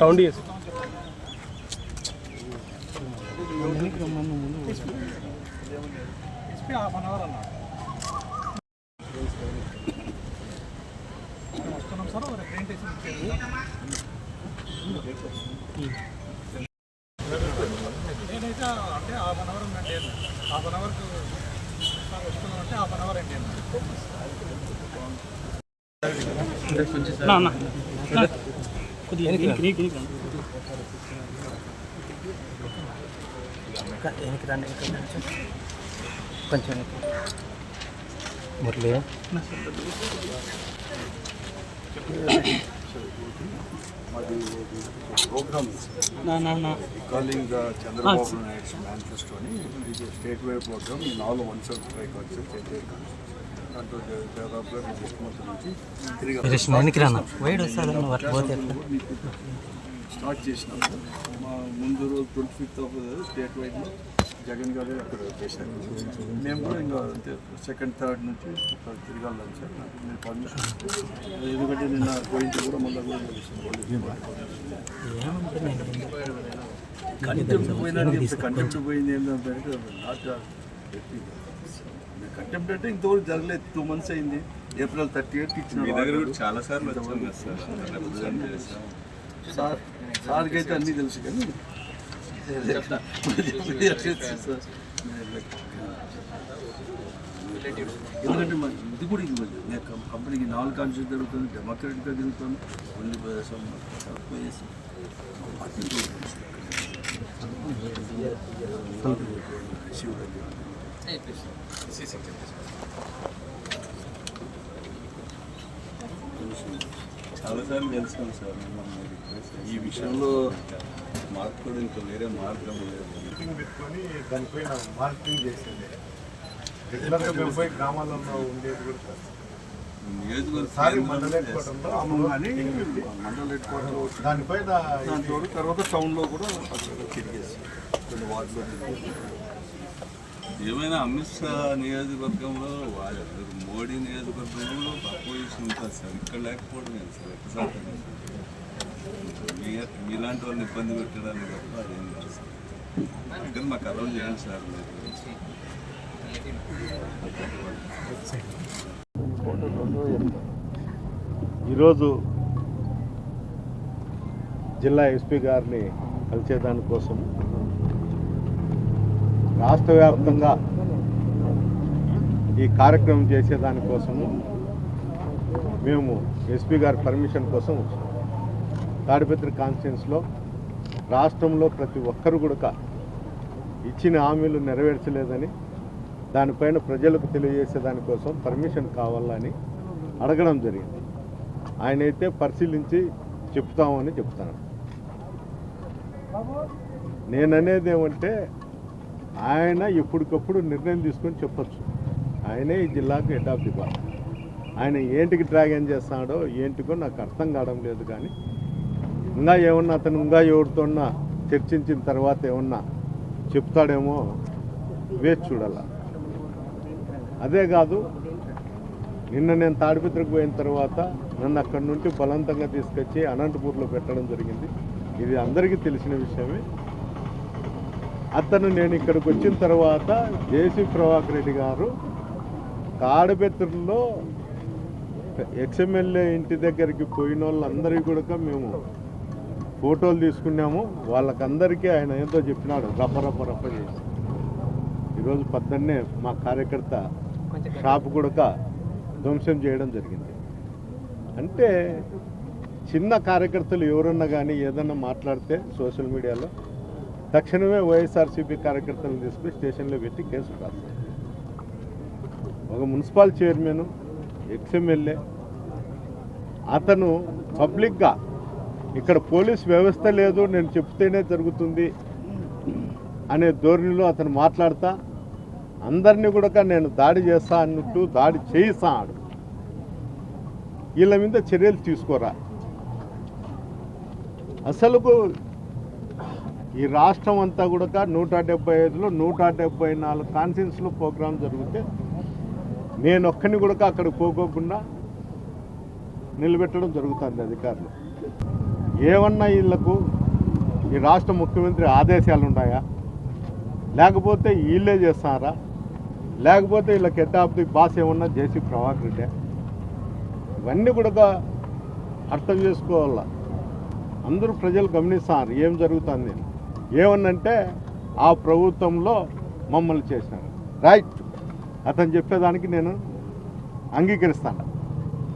Town DS నేనైతే అంటే half అన్ hour ఉందండి. హాఫ్ అన్ అవర్కి వస్తున్నామంటే హాఫ్ అన్ అవర్ అండి. కొంచెం వెనక్కి. మురళి ప్రోగ్రామ్ నా నా నా. Calling the Chandrababu Naidu manifesto అని ఇది స్టేట్ వైడ్ ప్రోగ్రామ్ నాలుగు వన్ సెవెన్ ఫైవ్ కాన్సెప్ట్ దాంట్లో దాదాపుగా ముఖ్యమంత్రి నుంచి తిరిగి స్టార్ట్ చేసినాము మా ముందు రోజు ట్వంటీ ఫిఫ్త్ ఆఫ్ స్టేట్ వైడ్లో జగన్ గారు అక్కడ చేశారు. మేము కూడా ఇంకా అంతే సెకండ్ థర్డ్ నుంచి అక్కడ తిరగాలని సార్. నాకు మీరు పర్మిషన్ ఎందుకంటే నిన్న పోయించి కూడా మళ్ళీ కూడా కంటెంప్ట్ కంటెంప్ట్ పోయింది ఏంటంటే నాట్ కంటెంప్ట్ అంటే ఇంతవరకు జరగలేదు. టూ మంత్స్ అయింది. ఏప్రిల్ థర్టీ ఎయిట్ ఇచ్చిన దగ్గర కూడా చాలా సార్లు సార్ సార్కి అయితే అన్నీ తెలుసు కానీ ఎందుకంటే మన ఇది కూడా ఇది కంపెనీకి నాలుగు కాన్షియస్ జరుగుతుంది డెమోక్రటిక్గా జరుగుతుంది ఓన్లీ ప్రదేశం పోయేసి చాలా కలిసాం సార్. ఈ విషయంలో మాకు కూడా ఇంకా వేరే మార్గం లేదు. మీటింగ్ పెట్టుకొని దానిపైన మార్కెటింగ్ చేసేది. రెగ్యులర్గా మేము పోయి గ్రామాలలో ఉండేది కూడా దానిపైన తర్వాత టౌన్లో కూడా తిరిగేసి ఏమైనా అమిత్ షా నియోజకవర్గంలో మోడీ నియోజకవర్గంలో అపోజిషన్ ఉంటుంది సార్ ఇక్కడ లేకపోవడం సార్ ఎక్కడ మీలాంటి వాళ్ళని ఇబ్బంది పెట్టడానికి తప్ప అదేం కాదు సార్ అందుకని మాకు అలౌ చేయండి సార్ ఈరోజు జిల్లా ఎస్పీ గారిని కలిసేదానికోసం రాష్ట్ర వ్యాప్తంగా ఈ కార్యక్రమం చేసేదానికోసము మేము ఎస్పీ గారి పర్మిషన్ కోసం వచ్చాము తాడిపత్రి కాన్స్టిట్యున్స్లో రాష్ట్రంలో ప్రతి ఒక్కరు కూడా ఇచ్చిన హామీలు నెరవేర్చలేదని దానిపైన ప్రజలకు తెలియజేసే దానికోసం పర్మిషన్ కావాలని అడగడం జరిగింది. ఆయన అయితే పరిశీలించి చెప్తామని చెప్తాను నేననేది ఏమంటే ఆయన ఎప్పటికప్పుడు నిర్ణయం తీసుకొని చెప్పచ్చు. ఆయనే ఈ జిల్లాకు హెడ్ ఆఫ్ డిపార్ట్మెంట్. ఆయన ఏంటికి డ్రాగన్ చేస్తాడో ఏంటికో నాకు అర్థం కావడం లేదు కానీ ఇంకా ఏమన్నా అతను ఇంకా ఎవరితోన్నా చర్చించిన తర్వాత ఏమన్నా చెప్తాడేమో వేచి చూడాల. అదే కాదు నిన్న నేను తాడిపత్రికి పోయిన తర్వాత నన్ను అక్కడి నుండి బలవంతంగా తీసుకొచ్చి అనంతపూర్లో పెట్టడం జరిగింది. ఇది అందరికీ తెలిసిన విషయమే. అతను నేను ఇక్కడికి వచ్చిన తర్వాత జేసీ ప్రభాకర్ రెడ్డి గారు తాడిపత్రిలో ఎక్స్ఎమ్మెల్యే ఇంటి దగ్గరికి పోయిన వాళ్ళందరికీ కూడా మేము ఫోటోలు తీసుకున్నాము. వాళ్ళకందరికీ ఆయన ఏదో చెప్పినాడు. రప్ప రప్ప రప్ప చేసి. ఈరోజు పొద్దున్నే మా కార్యకర్త షాప్ కూడా ధ్వంసం చేయడం జరిగింది. అంటే చిన్న కార్యకర్తలు ఎవరన్నా కానీ ఏదన్నా మాట్లాడితే సోషల్ మీడియాలో తక్షణమే వైఎస్ఆర్సీపీ కార్యకర్తలను తీసుకుని స్టేషన్లో పెట్టి కేసు రాస్తారు ఒక మున్సిపల్ చైర్మన్ ఎక్స్ఎమ్మెల్యే అతను పబ్లిక్గా ఇక్కడ పోలీస్ వ్యవస్థ లేదు నేను చెప్తేనే జరుగుతుంది అనే ధోరణిలో అతను మాట్లాడతా. అందరినీ కూడా నేను దాడి చేస్తా అన్నట్టు దాడి చేయిస్తాడు వీళ్ళ మీద చర్యలు తీసుకోరా. అసలుకు ఈ రాష్ట్రం అంతా కూడా నూట డెబ్బై ఐదులో నూట డెబ్బై నాలుగు కాన్ఫరెన్స్లో ప్రోగ్రాం జరిగితే నేను ఒక్కని కూడా అక్కడికి పోకోకుండా నిలబెట్టడం జరుగుతుంది అధికారులు. ఏమన్నా వీళ్ళకు ఈ రాష్ట్ర ముఖ్యమంత్రి ఆదేశాలు ఉన్నాయా? లేకపోతే వీళ్ళే చేస్తారా? లేకపోతే వీళ్ళకి హెడ్ ఆఫ్ ది బాస్ ఏమన్నా జేసీ ప్రభాకర్ రెడ్డి? ఇవన్నీ కూడా అర్థం చేసుకోవాలా. అందరూ ప్రజలు గమనిస్తున్నారు ఏం జరుగుతుంది. ఏమన్నంటే ఆ ప్రభుత్వంలో మమ్మల్ని చేసినారు. రైట్. అతను చెప్పేదానికి నేను అంగీకరిస్తాను.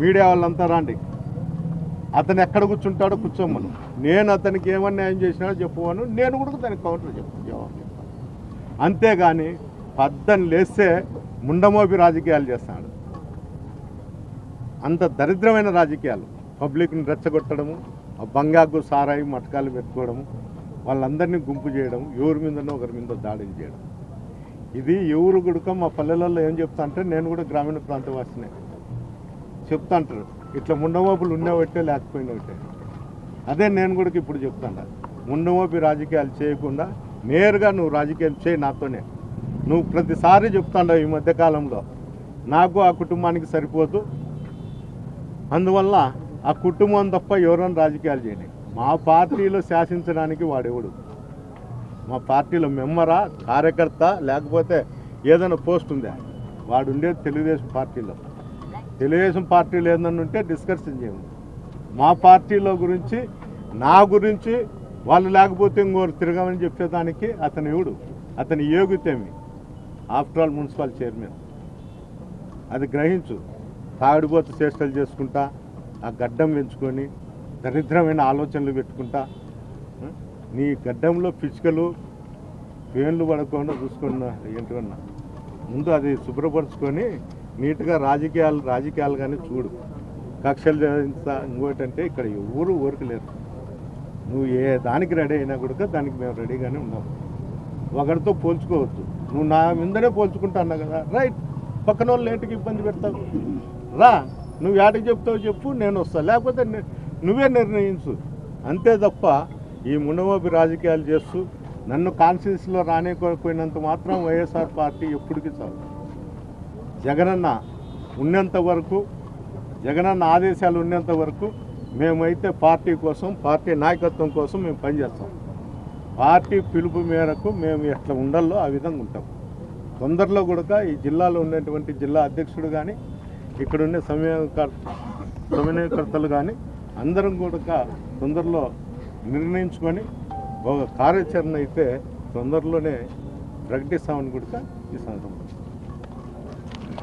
మీడియా వాళ్ళంతా రాండి. అతను ఎక్కడ కూర్చుంటాడో కూర్చోమను. నేను అతనికి ఏమన్నా న్యాయం చేసినాడో చెప్పమను నేను కూడా దానికి కౌంటర్ చెప్పు జవాబు చెప్తాను. అంతేగాని పద్దను లేస్తే ముండమోపి రాజకీయాలు చేస్తాడు. అంత దరిద్రమైన రాజకీయాలు. పబ్లిక్ని రెచ్చగొట్టడము ఆ బంగాకు సారాయి మటకాలు పెట్టుకోవడము వాళ్ళందరినీ గుంపు చేయడం ఎవరి మీదనో ఒకరి మీద దాడులు చేయడం. ఇది ఎవరు గుడుక మా పల్లెలలో ఏం చెప్తా అంటే నేను కూడా గ్రామీణ ప్రాంతవాసినే. చెప్తా అంటారు. ఇట్లా ముండమోపులు ఉండేవట్టే లేకపోయినట్టే అదే నేను కూడా ఇప్పుడు చెప్తాను. ముండమోపి రాజకీయాలు చేయకుండా నేరుగా నువ్వు రాజకీయాలు చేయి నాతోనే. నువ్వు ప్రతిసారి చెప్తాండవు ఈ మధ్యకాలంలో నాకు ఆ కుటుంబానికి సరిపోదు. అందువల్ల ఆ కుటుంబం తప్ప ఎవరైనా రాజకీయాలు చేయండి మా పార్టీలో శాసించడానికి వాడెవడు? మా పార్టీలో మెంబరా కార్యకర్త లేకపోతే ఏదైనా పోస్ట్ ఉందా? వాడు ఉండేది తెలుగుదేశం పార్టీలో. తెలుగుదేశం పార్టీలు ఏదైనా ఉంటే డిస్కషన్ చేయండి. మా పార్టీలో గురించి నా గురించి వాళ్ళు లేకపోతే ఇంకోరు తిరగమని చెప్పేదానికి అతను ఎవడు? అతని యోగితేమి ఆఫ్టర్ ఆల్ మున్సిపల్ చైర్మన్ అది గ్రహించు. తాగుడుపోతు చేష్టలు చేసుకుంటా ఆ గడ్డం పెంచుకొని దరిద్రమైన ఆలోచనలు పెట్టుకుంటా నీ గడ్డంలో పిచ్చుకలు పేన్లు పడకుండా చూసుకున్నా ఏంటన్నా ముందు అది శుభ్రపరచుకొని నీట్గా రాజకీయాలు రాజకీయాలు కానీ చూడు. కక్షలు ఇంకోటంటే ఇక్కడ ఎవరు లేరు. నువ్వు ఏ దానికి రెడీ అయినా కూడా దానికి మేము రెడీగానే ఉన్నాం ఒకరితో పోల్చుకోవచ్చు నువ్వు నా మీదనే పోల్చుకుంటా అన్నా కదా. రైట్. పక్కన వాళ్ళు ఏంటికి ఇబ్బంది పెడతావు? రా. నువ్వు ఏటకి చెప్తావు చెప్పు నేను వస్తా. లేకపోతే నువ్వే నిర్ణయించు. అంతే తప్ప ఈ మునమోపి రాజకీయాలు చేస్తూ నన్ను కాన్స్టిట్యూన్సీలో రానికోకపోయినంత మాత్రం వైఎస్ఆర్ పార్టీ ఎప్పటికీ చాలు జగనన్న ఉన్నంత వరకు జగనన్న ఆదేశాలు ఉన్నంత వరకు మేమైతే పార్టీ కోసం పార్టీ నాయకత్వం కోసం మేము పనిచేస్తాం. పార్టీ పిలుపు మేరకు మేము ఎట్లా ఉండాలో ఆ విధంగా ఉంటాం. తొందరలో కూడా ఈ జిల్లాలో ఉన్నటువంటి జిల్లా అధ్యక్షుడు కానీ ఇక్కడున్న ఉండే సమయకర్ సమన్వయకర్తలు కానీ అందరం కూడా తొందరలో నిర్ణయించుకొని ఒక కార్యాచరణ అయితే తొందరలోనే ప్రకటిస్తామని కూడా ఈ సందర్భంగా దాన్ని మీరు సమర్థిస్తారా వ్యతిరేకిస్తారా ఆ?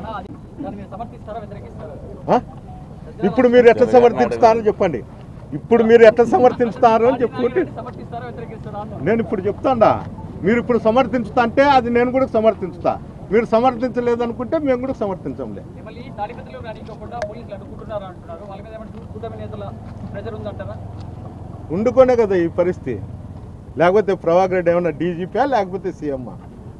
ఇప్పుడు మీరు ఎట్లా సమర్థిస్తారో చెప్పండి. ఇప్పుడు మీరు ఎట్లా సమర్థిస్తారో అని చెప్పుకుంటే నేను ఇప్పుడు చెప్తాండా మీరు ఇప్పుడు సమర్థించుతా అంటే అది నేను కూడా సమర్థించుతా. మీరు సమర్థించలేదనుకుంటే మేము కూడా సమర్థించంలే. ఉండుకోనే కదా ఈ పరిస్థితి. లేకపోతే ప్రభాకర్ రెడ్డి ఏమన్నా డీజీపీ లేకపోతే సీఎం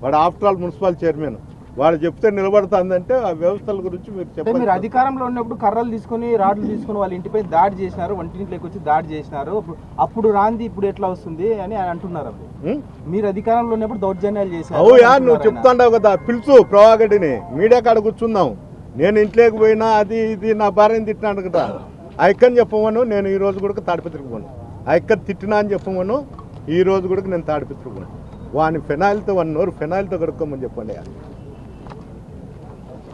వాడు ఆఫ్టర్ ఆల్ మున్సిపల్ చైర్మన్. వాడు చెప్తే నిలబడుతుందంటే ఆ వ్యవస్థల గురించి మీరు చెప్పండి మీరు అధికారంలో ఉన్నప్పుడు కర్రలు తీసుకొని రాడ్లు తీసుకొని వాళ్ళ ఇంటిపై దాడి చేసినారు వంటింట్లోకి వచ్చి దాడి చేసినారు. అప్పుడు- రాంది ఇప్పుడు ఎట్లా వస్తుంది అని అంటున్నారు? మీరు అధికారంలో ఉన్నప్పుడు దౌర్జన్యాలు చేశారు అవుయా నువ్వు. చెప్తాండావు కదా పిలుచు ప్రభాకర్ని మీడియా కాడ కూర్చుందాం. నేను ఇంట్లోకి పోయినా అది ఇది నా భార్యని తిట్టినాడు కదా. ఆ ఎక్కని చెప్పమను నేను ఈ రోజు కూడా తాడిపత్రికి పోను. ఆ ఎక్క తిట్టినా అని చెప్పమను ఈ రోజు కూడా నేను తాడిపత్రికి పోను. వాని ఫెనాయిల్తో వన్ నోరు ఫెనాయిల్తో కడుక్కోమని చెప్పండి.